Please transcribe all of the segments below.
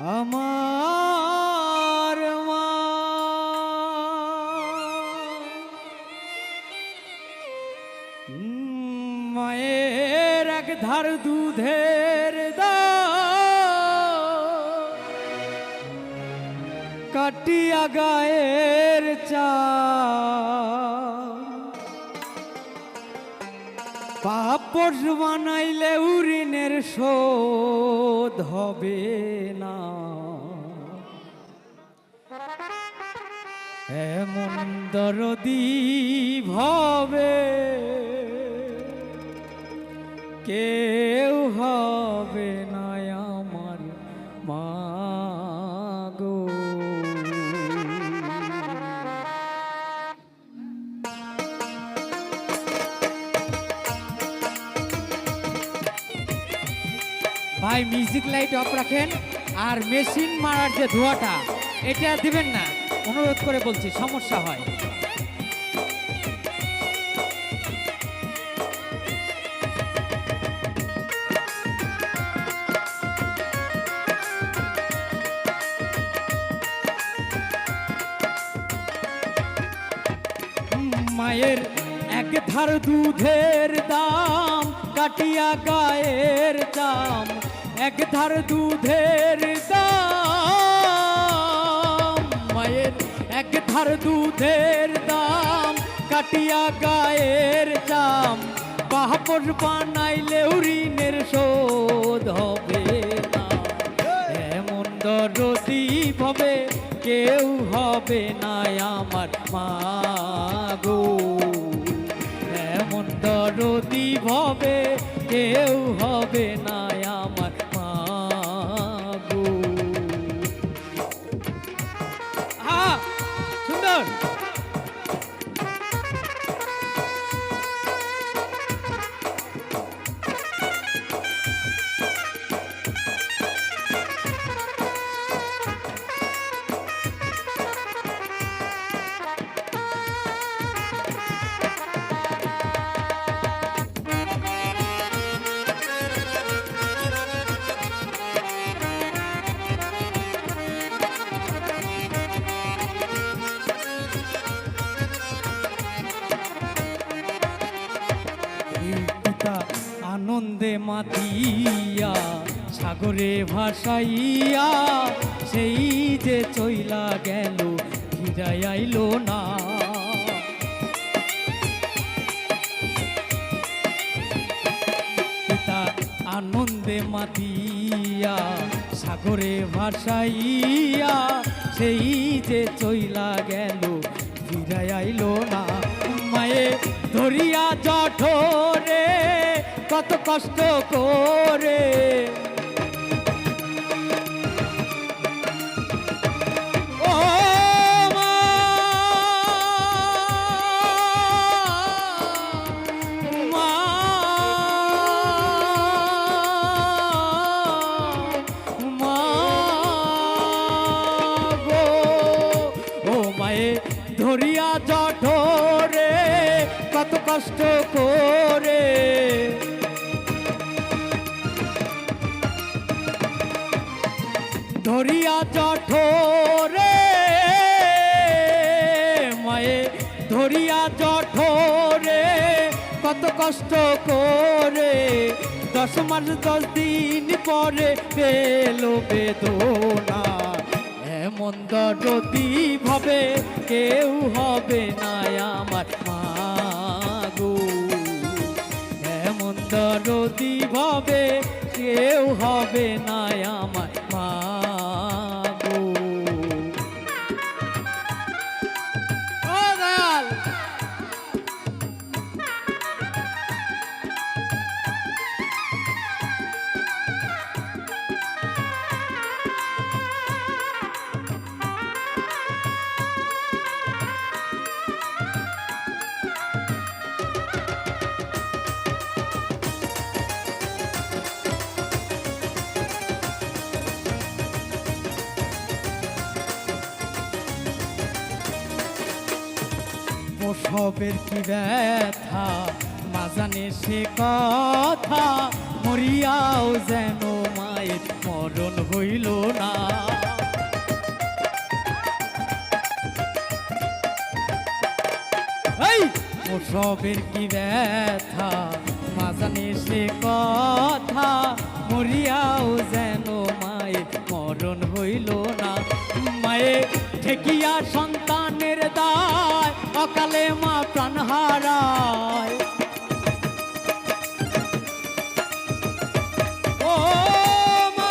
আমার মা। মায়ের এক ধার দুধের কাটিয়া গায়ের চা। পাপস বানাইলে উরিনের শোধ হবে না। এমন দরদি ভাবে কেউ হবে না। ভাই মিউজিক লাইট অফ রাখেন। আর মেশিন মারার যে ধোঁয়াটা, এটা দিবেন না। অনুরোধ করে বলছি, সমস্যা হয়। মায়ের এক ধার দুধের দাম কাটিয়া গায়ের দাম এক ধার দুধের দাম। মায়ের এক ধার দুধের দাম, কাটিয়া গায়ের দাম পাহাপর বানাইলে ঋণের শোধ হবে না। এমন দরদি হবে কেউ হবে না আমার মাগো এমন দরদি হবে কেউ হবে না। আনন্দে মাতিয়া, সাগরে ভাসাইয়া, সেই যে চইলা গেল, ফিরাই আইলো না। পিতা আনন্দে মাতিয়া, সাগরে ভাসাইয়া, সেই যে চইলা গেল, ফিরাই আইলো না। মায়ে ধরিয়া জঠরে কত কষ্ট করে। ধরিয়া জঠরে কত কষ্ট করে। ধরিয়া জঠরে, মায়ে, ধরিয়া জঠরে, কত কষ্ট করে, দশ মাস দশ দিন পরে পেল বেদনা। এমন দরদি ভাবে কেউ হবে না আমার মাগো এমন দরদি ভাবে কেউ হবে না আমার প্রসবের কি ব্যথা? মাজানে সে কথা, মরিয়াও যেন মায় মায়ের মরণ হইল না। এই সবের কি ব্যথা? মাজানে সে কথা, মরিয়াও যেন মায়ের মরণ হইল না। মায়ে ঠেকিয়া দায় অকালে মা প্রাণ হারায়। ও মা!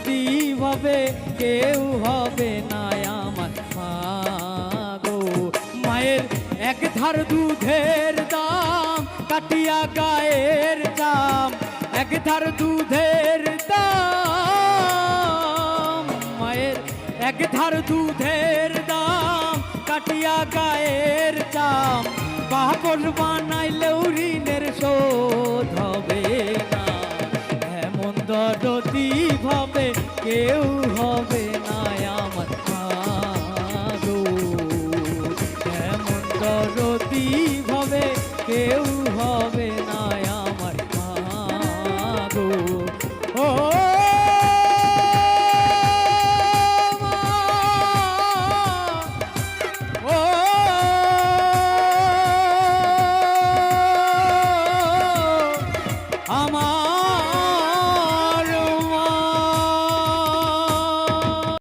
দরদি ভাবে কেউ হবে না আমার গো মায়ের এক ধার দুধের দাম, কাটিয়া গায়ের দাম এক ধার দুধের দাম। মায়ের এক ধার দুধের দাম, কাটিয়া গায়ের চাম বাপর বানাইলেও ঋণের